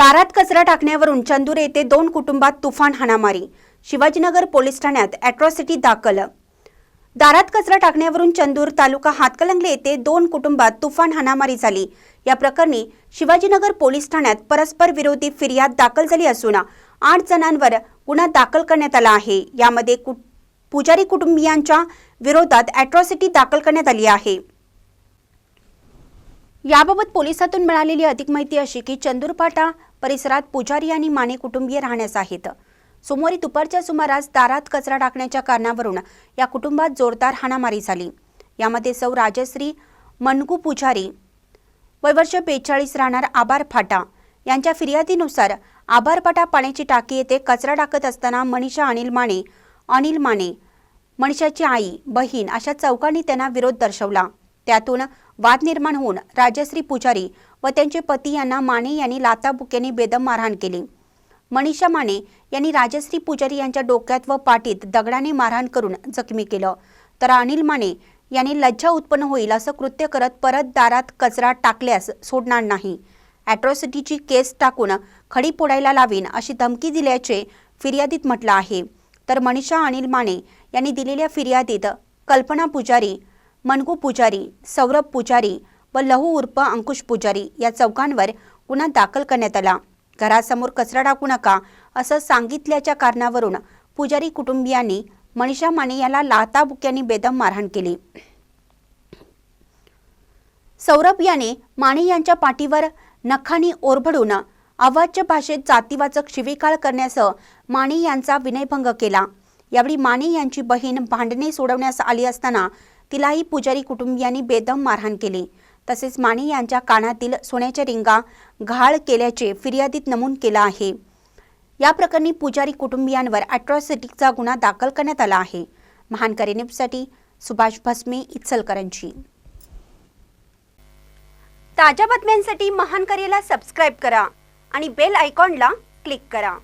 दारात कचरा टाकण्यावरून चंदूर येथे दोन कुटुंबात तुफान हाणामारी. शिवाजीनगर पोलीस ठाण्यात अॅट्रॉसिटी दाखल. दारात कचरा टाकण्यावरून चंदूर तालुका हातकलंगले येथे दोन कुटुंबात तुफान हाणामारी झाली. या प्रकरणी शिवाजीनगर पोलीस ठाण्यात परस्पर विरोधी फिर्याद दाखल झाली असून आठ जणांवर गुन्हा दाखल करण्यात आला आहे. यामध्ये कु- पुजारी कुटुंबियांच्या विरोधात अॅट्रॉसिटी दाखल करण्यात आली आहे. याबाबत पोलिसातून मिळालेली अधिक माहिती अशी की चंदूरपाटा परिसरात पुजारी आणि माने कुटुंबीय राहण्यास आहेत. सोमवारी दुपारच्या सुमारास दारात कचरा टाकण्याच्या कारणावरून या कुटुंबात जोरदार हाणामारी झाली. यामध्ये सौ राजश्री मनगू पुजारी वयवर्ष बेचाळीस राहणार आभार फाटा यांच्या फिर्यादीनुसार आभारपाटा पाण्याची टाकी येथे कचरा टाकत असताना मनीषा अनिल माने अनिल माने मनीषाची आई बहीण अशा चौकांनी त्यांना विरोध दर्शवला. त्यातून वाद निर्माण होऊन राजश्री पुजारी व त्यांचे पती यांना माने यांनी लाताबुक्याने बेदम मारहाण केली. मनीषा माने यांनी राजश्री पुजारी यांच्या डोक्यात व पाठीत दगडाने मारहाण करून जखमी केलं. तर अनिल माने यांनी लज्जा उत्पन्न होईल असं कृत्य करत परत दारात कचरा टाकल्यास सोडणार नाही. ॲट्रॉसिटीची केस टाकून खडी पोडायला लावीन अशी धमकी दिल्याचे फिर्यादीत म्हटलं आहे. तर मनीषा अनिल माने यांनी दिलेल्या फिर्यादीत कल्पना पुजारी मनगू पुजारी सौरभ पुजारी व लहू उर्फ अंकुश पुजारी या चौकांवर गुन्हा दाखल करण्यात आला. घरासमोर कचरा टाकू नका असं सांगितल्याच्या कारणावरून पुजारी कुटुंबियांनी मनीषा माने याला लाताबुक्यांनी बेदम मारहाण केली. सौरभ याने माने यांच्या पाठीवर नखानी ओरबडून अवाच्य भाषेत जातीवाचक शिवीकाळ करण्यासह माने यांचा विनयभंग केला. यावेळी माने यांची बहीण भांडणे सोडवण्यास आली असताना तिलाही पुजारी कुटुंबियांनी बेदम मारहाण केली. तसेच माने यांच्या कानातील सोन्याच्या रिंगा घाळ केल्याचे फिर्यादीत नमूद केलं आहे. या प्रकरणी पुजारी कुटुंबियांवर अॅट्रॉसिटीचा गुन्हा दाखल करण्यात आला आहे. महानकरी न्यूजसाठी सुभाष भस्मे इचलकरंजी. ताज्या बातम्यांसाठी महानकरेला सबस्क्राईब करा आणि बेल आयकॉनला क्लिक करा.